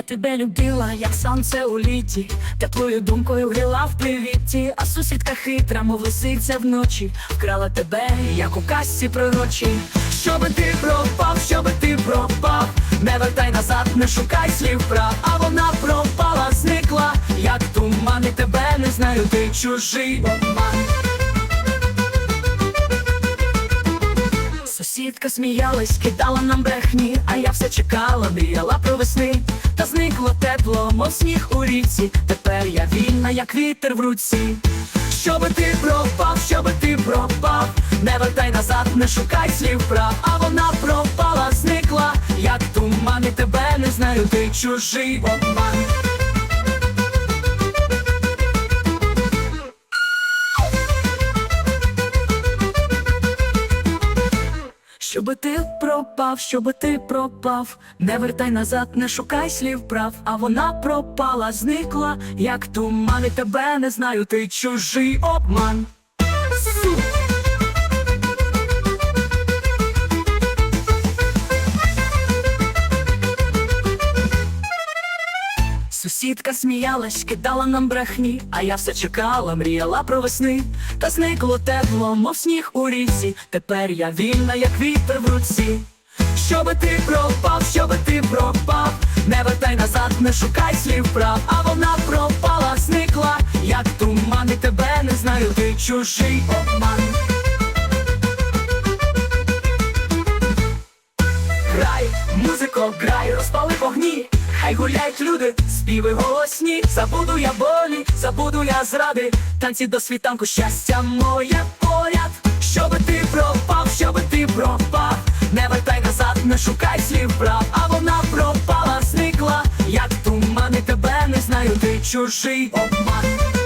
тебе любила, як сонце у літі, теплою думкою гріла в привіті, а сусідка хитра, мов лисиця вночі, вкрала тебе, як у казці пророчі. Щоби ти пропав, щоби ти пропав, не вертай назад, не шукай слів прав, а вона пропала, зникла, як туман, і тебе не знаю, ти чужий обман. Сусідка сміялась, кидала нам брехні, а я все чекала, мріяла про весни, та зникло тепло, мов сніг у річці. Тепер я вільна, як вітер в руці. Щоби ти пропав, щоби ти пропав, не вертай назад, не шукай слів прав, а вона пропала, зникла, як туман, і тебе не знаю, ти чужий обман. Щоби ти пропав, щоби ти пропав, не вертай назад, не шукай слів прав, а вона пропала, зникла, як туман, і тебе не знаю, ти чужий обман. Сусідка сміялась, кидала нам брехні, а я все чекала, мріяла про весни, та зникло тепло, мов сніг у річці. Тепер я вільна, як вітер в руці. Щоби ти пропав, щоби ти пропав, не вертай назад, не шукай слів прав, а вона пропала, зникла, як туман, і тебе не знаю, ти чужий обман. Музико, грай, розпали вогні, хай гуляють люди, співи голосні, забуду я болі, забуду я зради, танці до світанку, щастя моє поряд. Щоби ти пропав, щоби ти пропав, не вертай назад, не шукай слів прав, а вона пропала, зникла, як туман, і тебе не знаю, ти чужий обман.